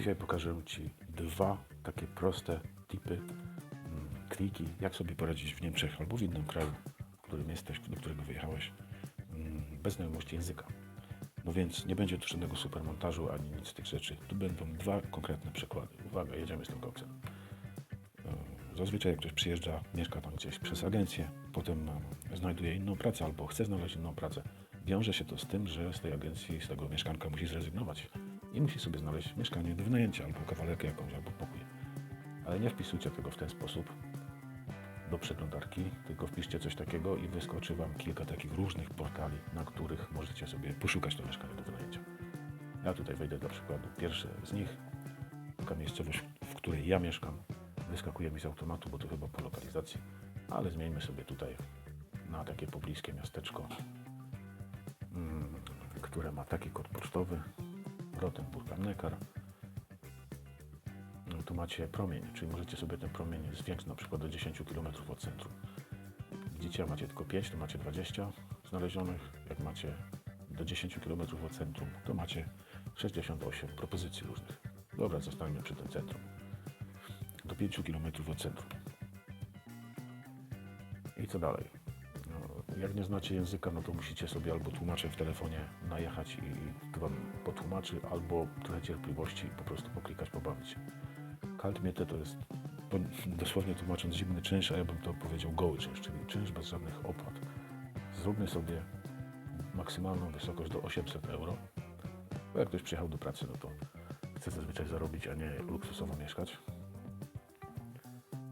Dzisiaj pokażę Ci dwa takie proste tipy, mm, triki, jak sobie poradzić w Niemczech albo w innym kraju, w którym jesteś, do którego wyjechałeś, mm, bez znajomości języka. No więc nie będzie tu żadnego supermontażu ani nic z tych rzeczy. Tu będą dwa konkretne przykłady. Uwaga, jedziemy z tym koksem. E, Zazwyczaj jak ktoś przyjeżdża, mieszka tam gdzieś przez agencję, potem znajduje inną pracę albo chce znaleźć inną pracę. Wiąże się to z tym, że z tej agencji, z tego mieszkanka musi zrezygnować i musi sobie znaleźć mieszkanie do wynajęcia albo kawalerkę jakąś, albo pokój. Ale nie wpisujcie tego w ten sposób do przeglądarki, tylko wpiszcie coś takiego i wyskoczy Wam kilka takich różnych portali, na których możecie sobie poszukać to mieszkanie do wynajęcia. Ja tutaj wejdę dla przykładu. Pierwsze z nich, taka miejscowość, w której ja mieszkam, wyskakuje mi z automatu, bo to chyba po lokalizacji, ale zmieńmy sobie tutaj na takie pobliskie miasteczko, mm, które ma taki kod pocztowy, Rotenburg am Neckar. No, tu macie promień, czyli możecie sobie ten promień zwiększyć na przykład do 10 km od centrum. Widzicie, macie tylko 5, to macie 20 znalezionych. Jak macie do 10 km od centrum, to macie 68 propozycji różnych. Dobra, zostańmy przy tym centrum. Do 5 km od centrum. I co dalej? Jak nie znacie języka, no to musicie sobie albo tłumaczem w telefonie najechać i wam potłumaczy, albo trochę cierpliwości i po prostu poklikać, pobawić się. Kaltmiete to jest, dosłownie tłumacząc, zimny czynsz, a ja bym to powiedział goły czynsz, czyli czynsz bez żadnych opłat. Zróbmy sobie maksymalną wysokość do 800 euro, bo jak ktoś przyjechał do pracy, no to chce zazwyczaj zarobić, a nie luksusowo mieszkać.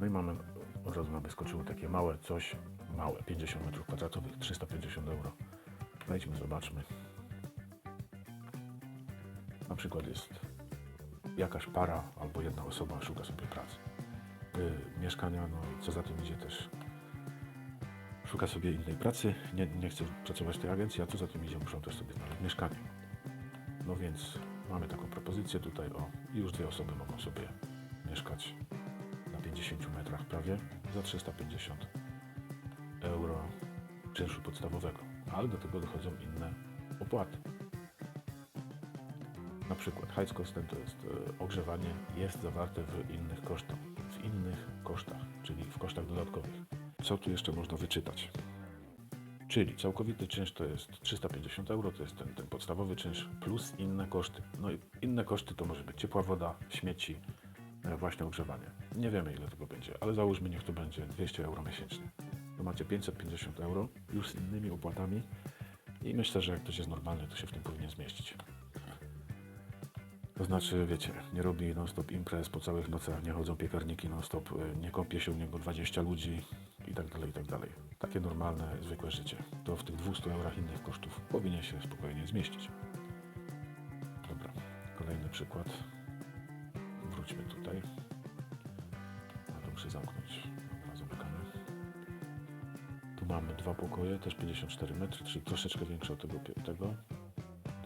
No i mamy, od razu nam wyskoczyło takie małe coś, małe, 50 metrów kwadratowych, 350 euro. Wejdźmy, zobaczmy. Na przykład jest jakaś para albo jedna osoba szuka sobie pracy. Y, mieszkania, no co za tym idzie też szuka sobie innej pracy, nie, nie chce pracować w tej agencji, a co za tym idzie, muszą też sobie znaleźć mieszkanie. No więc mamy taką propozycję tutaj, o, i już dwie osoby mogą sobie mieszkać na 50 metrach prawie za 350 euro czynszu podstawowego, ale do tego dochodzą inne opłaty. Na przykład Heizkosten to jest e, ogrzewanie, jest zawarte w innych kosztach, w innych kosztach, czyli w kosztach dodatkowych. Co tu jeszcze można wyczytać? Czyli całkowity czynsz to jest 350 euro, to jest ten, ten podstawowy czynsz, plus inne koszty. No i inne koszty to może być ciepła woda, śmieci, e, właśnie ogrzewanie. Nie wiemy ile tego będzie, ale załóżmy niech to będzie 200 euro miesięcznie. To macie 550 euro już z innymi opłatami i myślę, że jak ktoś jest normalny, to się w tym powinien zmieścić. To znaczy, wiecie, nie robi non-stop imprez po całych nocach, nie chodzą piekarniki non-stop, y, nie kąpie się u niego 20 ludzi i tak dalej, i tak dalej. Takie normalne, zwykłe życie. To w tych 200 eurach innych kosztów powinien się spokojnie zmieścić. Dobra, kolejny przykład. Wróćmy tutaj. A to muszę zamknąć. Dobra, zamykamy. Mamy dwa pokoje, też 54 metry, czyli troszeczkę większe od tego. tego.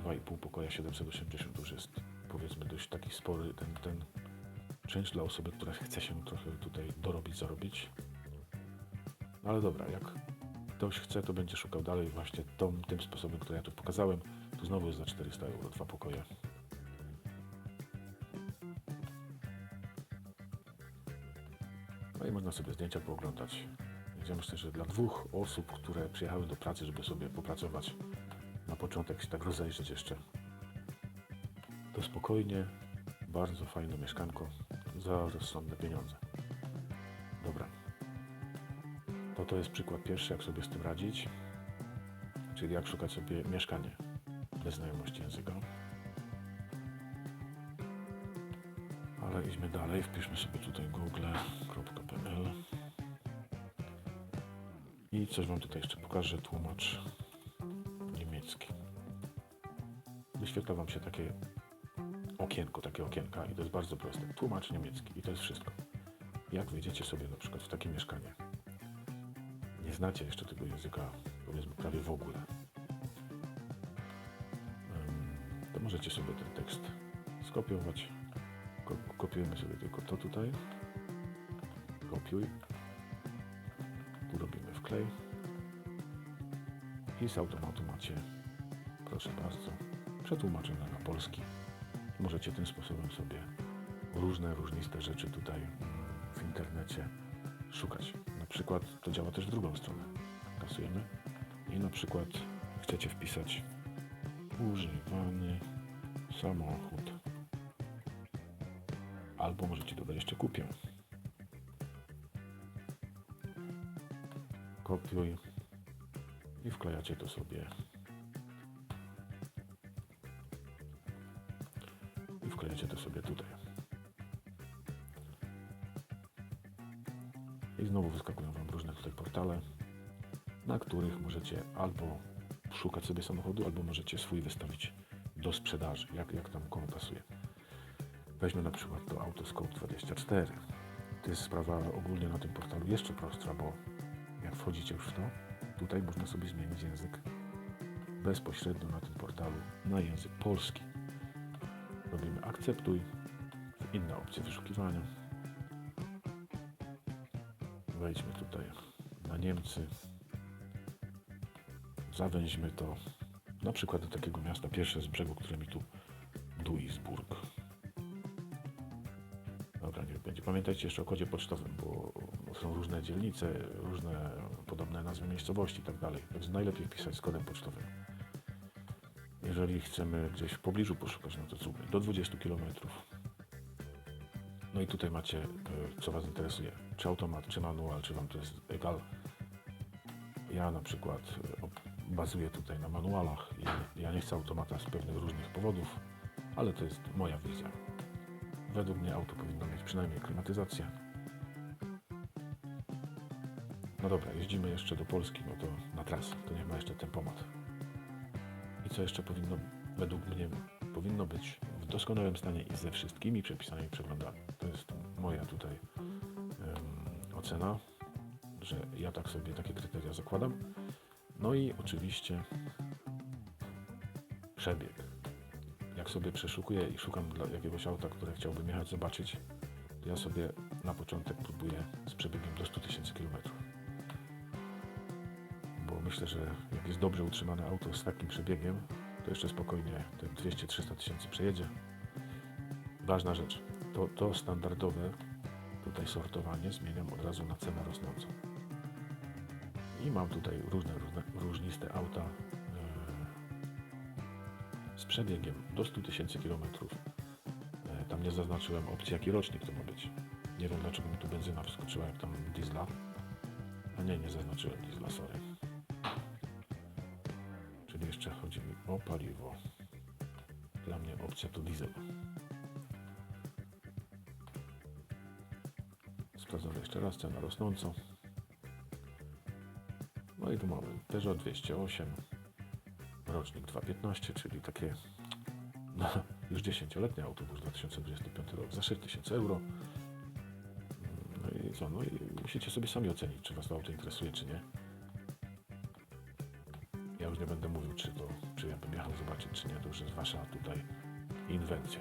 2,5 pokoja 780 już jest powiedzmy dość taki spory ten, ten czynsz dla osoby, która chce się trochę tutaj dorobić, zarobić. No ale dobra, jak ktoś chce, to będzie szukał dalej właśnie tą, tym sposobem, który ja tu pokazałem. Tu znowu jest za 400 euro, dwa pokoje. No i można sobie zdjęcia pooglądać. Ja myślę, że dla dwóch osób, które przyjechały do pracy, żeby sobie popracować, na początek się tak rozejrzeć jeszcze, to spokojnie, bardzo fajne mieszkanko za rozsądne pieniądze. Dobra. To to jest przykład pierwszy, jak sobie z tym radzić. Czyli jak szukać sobie mieszkanie bez znajomości języka. Ale idźmy dalej, wpiszmy sobie tutaj google.pl i coś Wam tutaj jeszcze pokażę, tłumacz niemiecki. Wyświetla Wam się takie okienko, takie okienka i to jest bardzo proste. Tłumacz niemiecki i to jest wszystko. Jak wyjdziecie sobie na przykład w takie mieszkanie, nie znacie jeszcze tego języka, powiedzmy prawie w ogóle, to możecie sobie ten tekst skopiować. Ko kopiujemy sobie tylko to tutaj. Kopiuj. I z automatu macie, proszę bardzo, przetłumaczone na polski możecie tym sposobem sobie różne, różniste rzeczy tutaj mm, w internecie szukać. Na przykład to działa też w drugą stronę. Kasujemy i na przykład chcecie wpisać używany samochód. Albo możecie dodać jeszcze kupię. Kopiuj i wklejacie to sobie i wklejacie to sobie tutaj. I znowu wyskakują Wam różne tutaj portale, na których możecie albo szukać sobie samochodu, albo możecie swój wystawić do sprzedaży, jak, jak tam komu pasuje. Weźmy na przykład to Autoscope 24. To jest sprawa ogólnie na tym portalu jeszcze prostsza, bo wchodzicie już w to, tutaj można sobie zmienić język bezpośrednio na tym portalu na język polski. Robimy akceptuj, inna opcja wyszukiwania. Wejdźmy tutaj na Niemcy. Zawęźmy to na przykład do takiego miasta pierwsze z brzegu, które mi tu Duisburg. Dobra, niech będzie. Pamiętajcie jeszcze o kodzie pocztowym, bo są różne dzielnice, różne podobne nazwy miejscowości i tak dalej. Więc najlepiej wpisać z kodem pocztowym. Jeżeli chcemy gdzieś w pobliżu poszukać, no to zróbmy do 20 km. No i tutaj macie, e, co Was interesuje. Czy automat, czy manual, czy Wam to jest egal. Ja na przykład e, bazuję tutaj na manualach. i Ja nie chcę automata z pewnych różnych powodów, ale to jest moja wizja. Według mnie auto powinno mieć przynajmniej klimatyzację. No dobra, jeździmy jeszcze do Polski, no to na trasę, to niech ma jeszcze tempomat. I co jeszcze powinno, według mnie, powinno być w doskonałym stanie i ze wszystkimi przepisanymi przeglądami. To jest moja tutaj ocena, że ja tak sobie takie kryteria zakładam. No i oczywiście przebieg. Jak sobie przeszukuję i szukam dla jakiegoś auta, które chciałbym jechać zobaczyć, ja sobie na początek próbuję z przebiegiem do 100 tysięcy kilometrów. Myślę, że jak jest dobrze utrzymane auto z takim przebiegiem, to jeszcze spokojnie te 200-300 tysięcy przejedzie. Ważna rzecz, to, to standardowe tutaj sortowanie zmieniam od razu na cenę rosnącą. I mam tutaj różne, różne różniste auta e, z przebiegiem do 100 tysięcy kilometrów. E, Tam nie zaznaczyłem opcji, jaki rocznik to ma być. Nie wiem, dlaczego mi tu benzyna wskoczyła, jak tam diesla. A nie, nie zaznaczyłem diesla, sorry. Czyli jeszcze chodzi mi o paliwo. Dla mnie opcja to diesel. Sprawdzamy jeszcze raz cenę rosnącą. No i tu mamy Peugeot 208, rocznik 215, czyli takie no, już 10-letnie autobus 2025 rok za 6000 euro. No i co, no i musicie sobie sami ocenić, czy Was to auto interesuje, czy nie. Nie będę mówił, czy to, czy ja bym jechał zobaczyć, czy nie, to już jest Wasza tutaj inwencja.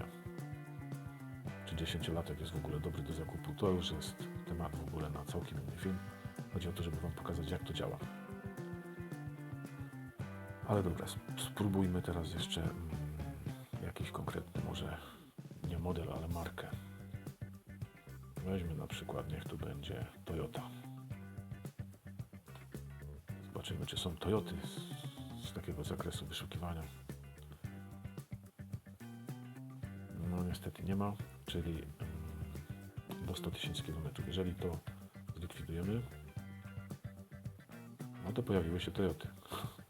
Czy 10-latek jest w ogóle dobry do zakupu, to już jest temat w ogóle na całkiem inny film. Chodzi o to, żeby Wam pokazać, jak to działa. Ale dobra, sp- spróbujmy teraz jeszcze mm, jakiś konkretny, może nie model, ale markę. Weźmy na przykład, niech tu będzie Toyota. Zobaczymy, czy są Toyoty takiego zakresu wyszukiwania. No niestety nie ma, czyli mm, do 100 tysięcy kilometrów. Jeżeli to zlikwidujemy, no to pojawiły się Toyoty.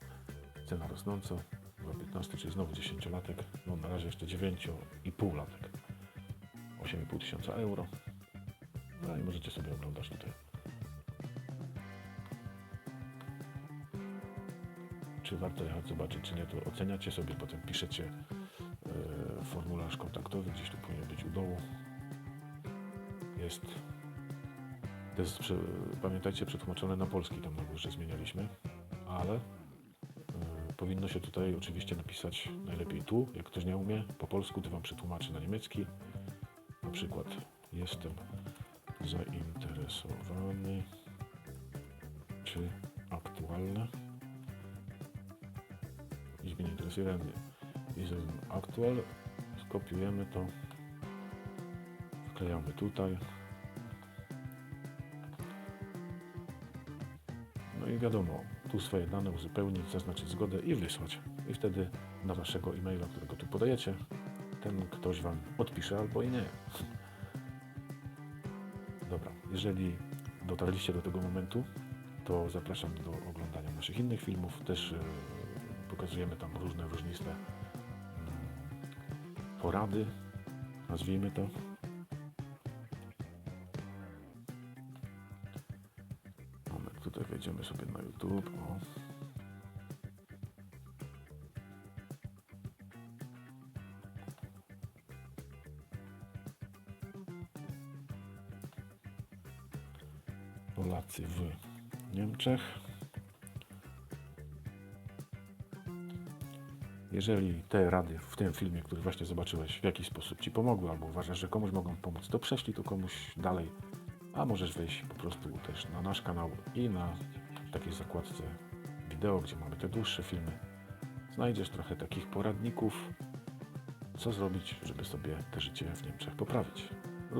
Cena rosnąca, 2,15, czyli znowu 10-latek, no na razie jeszcze 9,5 latek. 8,5 tysiąca euro. No i możecie sobie oglądać tutaj. Czy warto jechać zobaczyć, czy nie, to oceniacie sobie, potem piszecie e, formularz kontaktowy, gdzieś tu powinien być u dołu. Jest. Pamiętajcie, przetłumaczone na polski, tam na górze zmienialiśmy, ale e, powinno się tutaj oczywiście napisać najlepiej tu, jak ktoś nie umie, po polsku, to wam przetłumaczy na niemiecki. Na przykład jestem zainteresowany, czy aktualne Ich bin interessiert an diesem aktuell Kopiujemy to. Wklejamy tutaj. No i wiadomo, tu swoje dane uzupełnić, zaznaczyć zgodę i wysłać. I wtedy na waszego e-maila, którego tu podajecie, ten ktoś wam odpisze albo i nie. Dobra, jeżeli dotarliście do tego momentu, to zapraszam do oglądania naszych innych filmów. Też e, pokazujemy tam różne różniste mm, porady, nazwijmy to. Moment, tutaj wejdziemy sobie na YouTube. O. Polacy w Niemczech. Jeżeli te rady w tym filmie, który właśnie zobaczyłeś, w jakiś sposób Ci pomogły, albo uważasz, że komuś mogą pomóc, to prześlij to komuś dalej, a możesz wejść po prostu też na nasz kanał i na takiej zakładce wideo, gdzie mamy te dłuższe filmy. Znajdziesz trochę takich poradników, co zrobić, żeby sobie te życie w Niemczech poprawić.